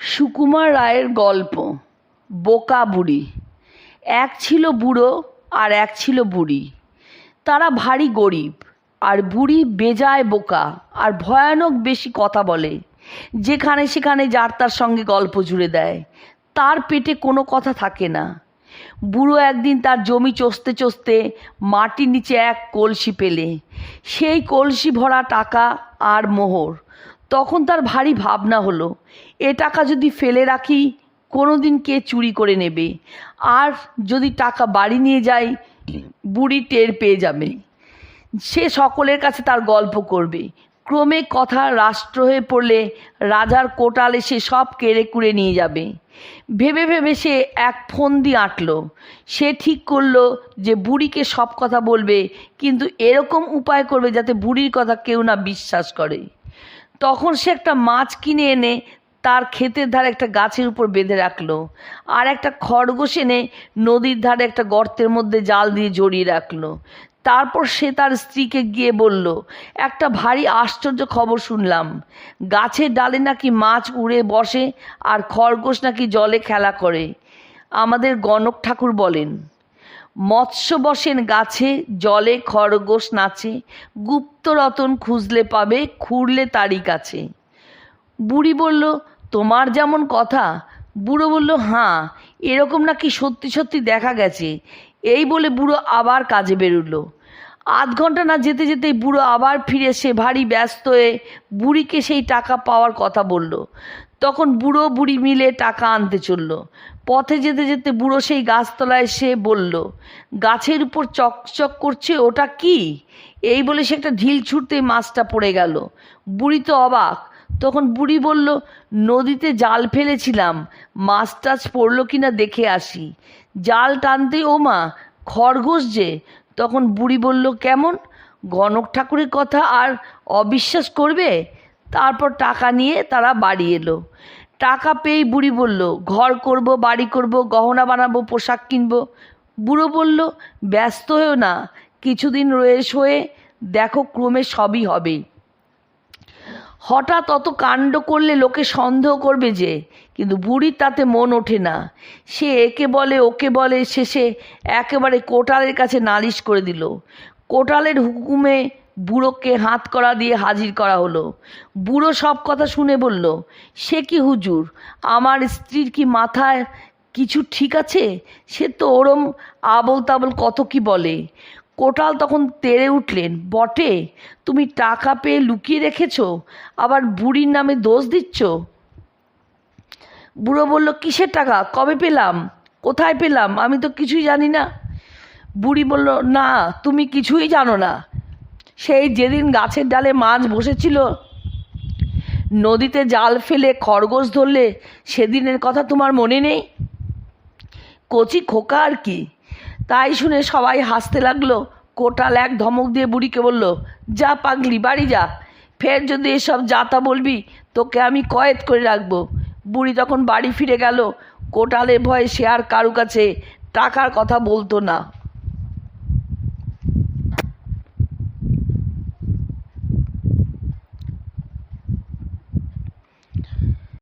সুকুমার রায়ের গল্প বোকা বুড়ি এক ছিল বুড়ো আর এক ছিল বুড়ি। তারা ভারী গরিব আর বুড়ি বেজায় বোকা আর ভয়ানক বেশি কথা বলে, যেখানে সেখানে যার তার সঙ্গে গল্প জুড়ে দেয়। তার পেটে কোনো কথা থাকে না। বুড়ো একদিন তার জমি চষতে চষতে মাটির নিচে এক কলসি পেলে। সেই কলসি ভরা টাকা আর মোহর তখন তার ভারী ভাবনা হলো, এ টাকা যদি ফেলে রাখি কোনো দিন কে চুরি করে নেবে? আর যদি টাকা বাড়ি নিয়ে যাই বুড়ি টের পেয়ে যাবে। সে সকলের কাছে তার গল্প করবে। ক্রমে কথা রাষ্ট্র হয়ে পড়লে রাজার কোটালে সে সব কেড়ে কুড়ে নিয়ে যাবে। ভেবে ভেবে সে এক ফন্দি আঁটলো। সে ঠিক করল যে বুড়িকে সব কথা বলবে, কিন্তু এরকম উপায় করবে যাতে বুড়ির কথা কেউ না বিশ্বাস করে। তখন সে একটা মাছ কিনে এনে তার ক্ষেতের ধারে একটা গাছের উপর বেঁধে রাখল। আর একটা খরগোশ এনে নদীর ধারে একটা গর্তের মধ্যে জাল দিয়ে জড়িয়ে রাখল। তারপর সে তার স্ত্রীকে গিয়ে বলল, একটা ভারী আশ্চর্য খবর শুনলাম। গাছের ডালে নাকি মাছ উড়ে বসে আর খরগোশ নাকি জলে খেলা করে। আমাদের গণক ঠাকুর বলেন মৎস্য বসেন গাছে, জলে খরগোশ নাচে, গুপ্ত রতন খুঁজলে পাবে, খুঁড়লে তারই কাছে। বুড়ি বলল, তোমার যেমন কথা। বুড়ো বলল, হাঁ, এরকম নাকি সত্যি সত্যি দেখা গেছে। এই বলে বুড়ো আবার কাজে বেরোলো। আধ ঘণ্টা না যেতে যেতেই বুড়ো আবার ফিরে সে ভারী ব্যস্ত হয়ে বুড়িকে সেই টাকা পাওয়ার কথা বলল। তখন বুড়ো বুড়ি মিলে টাকা আনতে চলল। পথে যেতে যেতে বুড়ো সেই গাছতলায় এসে বলল, গাছের উপর চকচক করছে, ওটা কি? এই বলে সে একটা ঢিল ছুটতে মাছটা পড়ে গেল। বুড়ি তো অবাক। তখন বুড়ি বলল, নদীতে জাল ফেলেছিলাম, মাছ টাছ পড়ল কি না দেখে আসি। জাল টানতে ও মা, খরগোশ যে। তখন বুড়ি বলল, কেমন? গণক ঠাকুরের কথা আর অবিশ্বাস করবে? তারপর টাকা নিয়ে তারা বাড়ি এলো। টাকা পেয়েই বুড়ি বলল, ঘর করব, বাড়ি করব, গহনা বানাবো, পোশাক কিনবো। বুড়ো বলল, ব্যস্ত হয়েও না, কিছুদিন রয়েস হয়ে দেখো ক্রমে সবই হবে। হঠাৎ অত কাণ্ড করলে লোকে সন্দেহ করবে যে, কিন্তু বুড়ির তাতে মন ওঠে না। সে একে বলে, ওকে বলে, শেষে একেবারে কোটালের কাছে নালিশ করে দিল। কোটালের হুকুমে বুড়োকে হাত করা দিয়ে হাজির করা হলো। বুড়ো সব কথা শুনে বলল, সে কি হুজুর? আমার স্ত্রীর কি মাথায় কিছু ঠিক আছে? সে তো ওরম আবল তাবল কত কি বলে। কোটাল তখন তেড়ে উঠলেন, বটে, তুমি টাকা পেয়ে লুকিয়ে রেখেছ? আবার বুড়ির নামে দোষ দিচ্ছ? বুড়ো বলল, কিসের টাকা? কবে পেলাম? কোথায় পেলাম? আমি তো কিছুই জানি না। বুড়ি বলল, না, তুমি কিছুই জানো না। সেই যেদিন গাছের ডালে মাছ বসেছিল, নদীতে জাল ফেলে খরগোশ ধরলে সেদিনের কথা তোমার মনে নেই? কচি খোকা আর কি? তাই শুনে সবাই হাসতে লাগল। কোটাল এক ধমক দিয়ে বুড়িকে বলল, যা পাগলি, বাড়ি যা। ফের যদি এসব যাতা বলবি, তোকে আমি কয়েদ করে রাখব। বুড়ি তখন বাড়ি ফিরে গেল। কোটালে ভয়ে সে আর কারু কাছে টাকার কথা বলতো না।